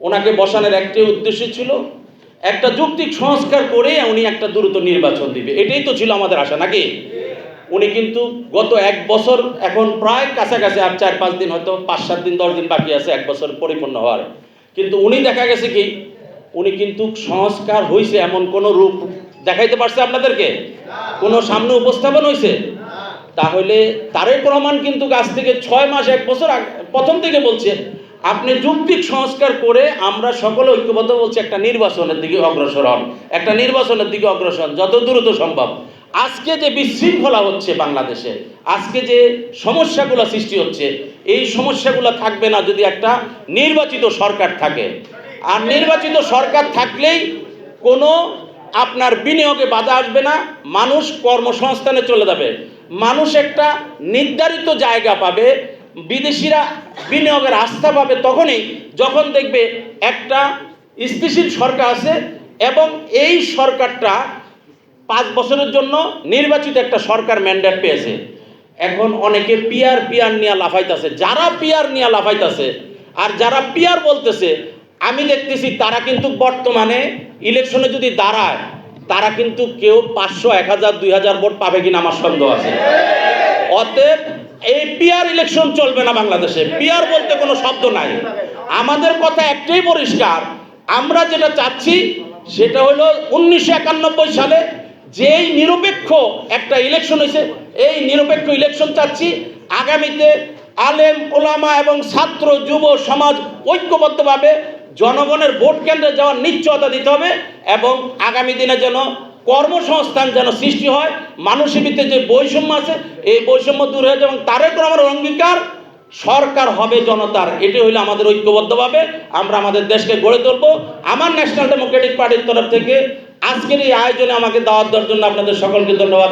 ওনাকে বসানোর একটাই উদ্দেশ্য ছিল, একটা যৌক্তিক সংস্কার করে উনি একটা দ্রুত নির্বাচন দিবে। এটাই তো ছিল আমাদের আশা, নাকি? উনি কিন্তু গত এক বছর, এখন প্রায় কাছাকাছি আর চার পাঁচ দিন হয়তো, পাঁচ সাত দিন, দশ দিন বাকি আছে, এক বছর পরিপূর্ণ হওয়ার। কিন্তু উনি দেখা গেছে কি, উনি কিন্তু সংস্কার হয়েছে এমন কোনো রূপ দেখাইতে পারছে আপনাদেরকে? কোনো সামনে উপস্থাপন হয়েছে তাহলে তারের প্রমাণ কিন্তু গাছ থেকে ছয় মাস, এক বছর প্রথম থেকে বলছে আপনি যৌক্তিক সংস্কার করে আমরা সকলে ঐক্যবদ্ধ বলছি, একটা নির্বাচনের দিকে অগ্রসর হন, একটা নির্বাচনের দিকে অগ্রসর যত দ্রুত সম্ভব। আজকে যে বিশৃঙ্খলা হচ্ছে বাংলাদেশে, আজকে যে সমস্যাগুলো সৃষ্টি হচ্ছে, এই সমস্যাগুলো থাকবে না যদি একটা নির্বাচিত সরকার থাকে। আর নির্বাচিত সরকার থাকলেই কোনো আপনার বিনিয়োগে বাধা আসবে না, মানুষ কর্মসংস্থানে চলে যাবে। মানুষ একটা নির্ধারিত জায়গা পাবে বিদেশিরা বিনিয়োগের আস্থা পাবে তখনই যখন দেখবে একটা স্থিতিশীল সরকার আছে এবং এই সরকারটা পাঁচ বছরের জন্য নির্বাচিত একটা সরকার ম্যান্ডেট পেয়েছে। এখন অনেকে পিয়ার পিয়ার নিয়ে লাফাইতেছে। যারা পিয়ার নিয়ে লাফাইতেছে আর যারা পিয়ার বলতেছে, আমি দেখতেছি তারা কিন্তু বর্তমানে ইলেকশনে যদি দাঁড়ায়, তারা কিন্তু কেউ পাঁচশো, এক হাজার, দুই হাজার ভোট পাবে কিনা আমার সন্দেহ আছে। অতএব এই পিয়ার ইলেকশন চলবে না বাংলাদেশে। পিয়ার বলতে কোনো শব্দ নাই। আমাদের কথা একটাই পরিষ্কার, আমরা যেটা চাচ্ছি সেটা হলো উনিশশো একানব্বই সালে যেই নিরপেক্ষ একটা ইলেকশন হয়েছে, এই নিরপেক্ষ ইলেকশন চাচ্ছি আগামীতে আলেম, ওলামা এবং ছাত্র, যুব সমাজ ঐক্যবদ্ধভাবে জনগণের ভোট কেন্দ্রে যাওয়ার নিশ্চয়তা দিতে হবে এবং আগামী দিনে যেন কর্মসংস্থান যেন সৃষ্টি হয়, মানুষের ভিতরে যে বৈষম্য আছে, এই বৈষম্য দূর হয়ে যাবে। এবং তারেক আমার অঙ্গীকার, সরকার হবে জনতার। এটি হইলে আমাদের ঐক্যবদ্ধভাবে আমরা আমাদের দেশকে গড়ে তুলব। আমার ন্যাশনাল ডেমোক্রেটিক পার্টির তরফ থেকে আজকের এই আয়োজনে আমাকে দাওয়াত দেওয়ার জন্য আপনাদের সকলকে ধন্যবাদ।